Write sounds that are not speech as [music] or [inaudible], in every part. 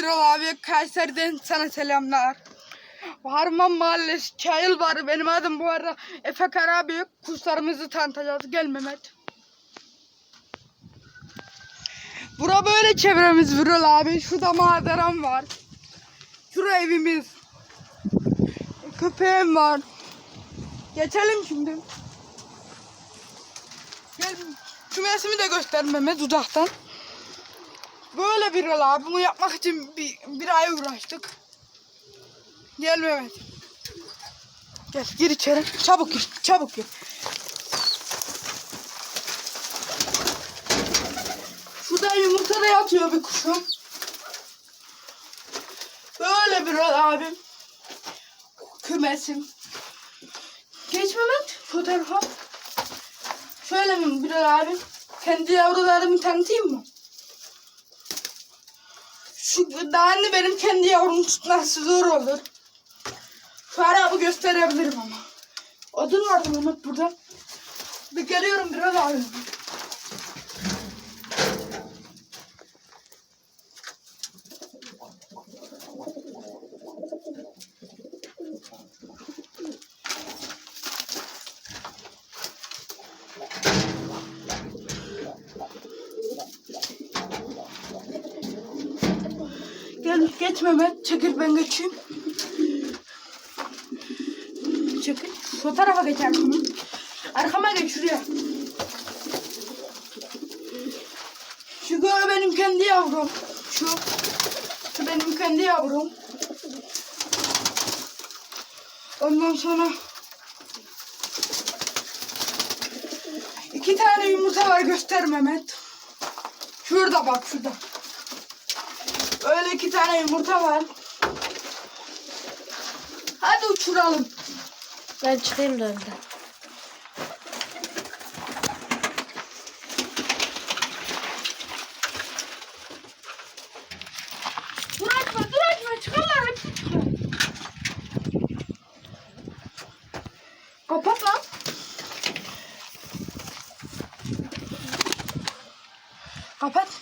Birol abi. Kayseri'den sana selamlar. Harman Mahallesi Çayıl var. Benim adım bu arada Efe Karabıyık. Kurslarımızı tanıtacağız. Gel Mehmet. Bura böyle çevremiz Birol abi. Şurada manzaram var. Şurada evimiz. Köpeğim var. Geçelim şimdi. Gel kümesimi de göster Mehmet uzaktan. Böyle bir yol abi. Bunu yapmak için bir, bir ay uğraştık. Gel Mehmet. Gel gir içeri. Çabuk gir. Çabuk gir. Şurada yumurta da yatıyor bir kuşum. Böyle bir yol abi. Kümesim. Geç Mehmet fotoğrafa. Şöyle mi bir abi? Kendi yavrularımı tanıtayım mı? Şu daha anne benim kendi yavrumu tutması zor olur. Şu arabı gösterebilirim ama. Odun vardı Mehmet burada. Bir geliyorum biraz abi. Gel geç Mehmet. Çekil ben geçeyim. Çekil. Şu tarafa geçersin. Arkama geç şuraya. Şu gö benim kendi yavrum. Şu. Şu benim kendi yavrum. Ondan sonra iki tane yumurta var göster Mehmet. Şurada bak şurada. Öyle iki tane yumurta var. Hadi uçuralım. Ben çıkayım da önden. Dur açma, dur açma. Çıkarlar hepsi çıkar. Kapat lan. Kapat.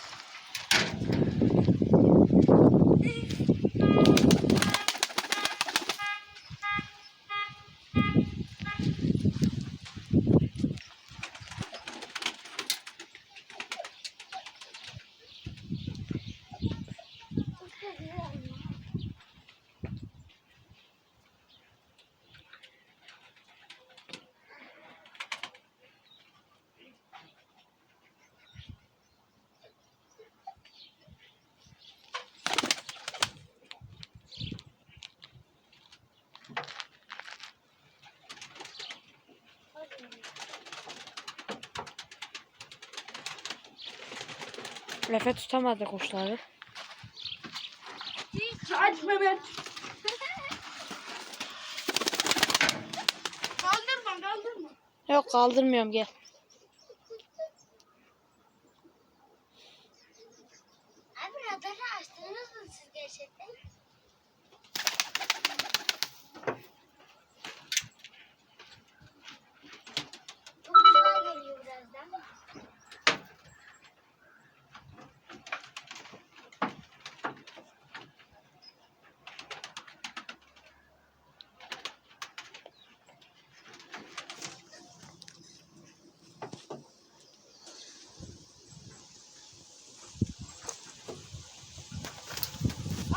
Efe tutamadı kuşları. Aç Mehmet. kaldırma, kaldırma. Yok kaldırmıyorum gel. Abi radarı açtınız mı siz gerçekten? Bu kuşlar geliyor birazdan.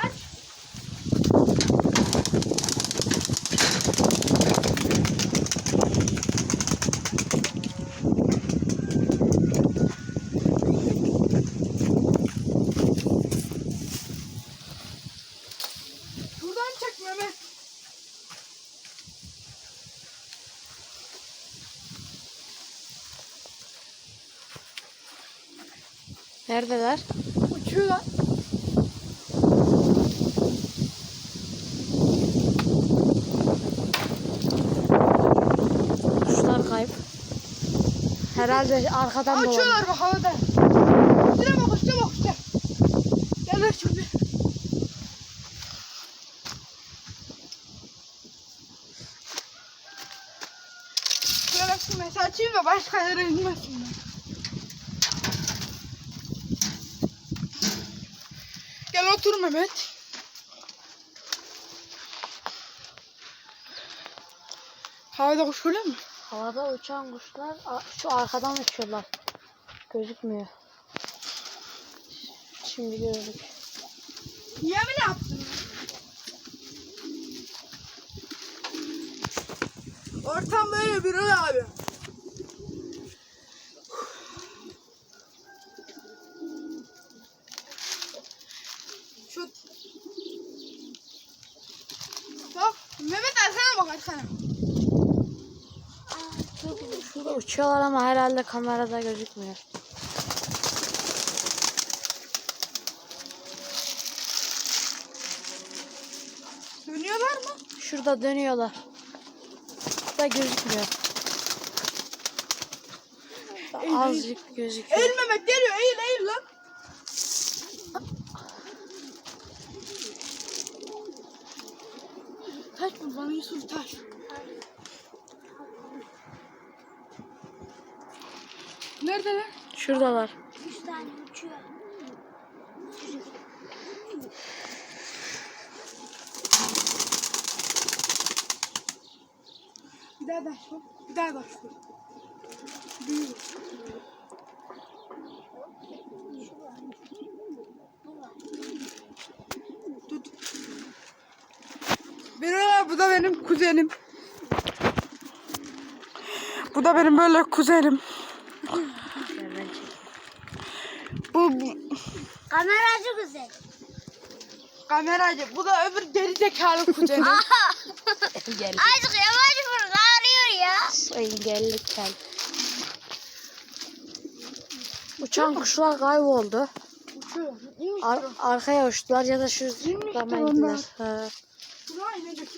Aç. Buradan çek Mehmet. Neredeler? Uçuyorlar. Kuşlar kayıp. Herhalde arkadan dolanıyor. Açıyorlar bak havada. Üstüne bak üstüne bak üstüne. Gel şimdi. Şöyle şu mesaj açayım da başka yere otur Mehmet. Havada kuş öyle mi? Havada uçan kuşlar şu arkadan uçuyorlar. Gözükmüyor. Şimdi gördük. Niye ne yaptın? Ortam böyle bir abi. Şu... Bak Mehmet Şurada uçuyorlar ama herhalde kamerada gözükmüyor. Dönüyorlar mı? Şurada dönüyorlar. Da gözükmüyor. Azıcık gözüküyor. Eğil Mehmet geliyor eğil eğil lan. Taş mı bana Yusuf taş. Neredeler? Şuradalar. Üç tane uçuyor. Bir daha vur. Bir daha vur. Büyük. Da benim kuzenim. Bu da benim böyle kuzenim. Bu, bu Kameracı güzel. kameracı. Bu da öbür geri zekalı kuzenim. [laughs] Azıcık yavaş vur ağrıyor ya. Engelli kel. Uçan kuşlar kayboldu. Uçuyor. Ar- arkaya uçtular ya da şu damaya indiler. Ha. Şuraya inecek.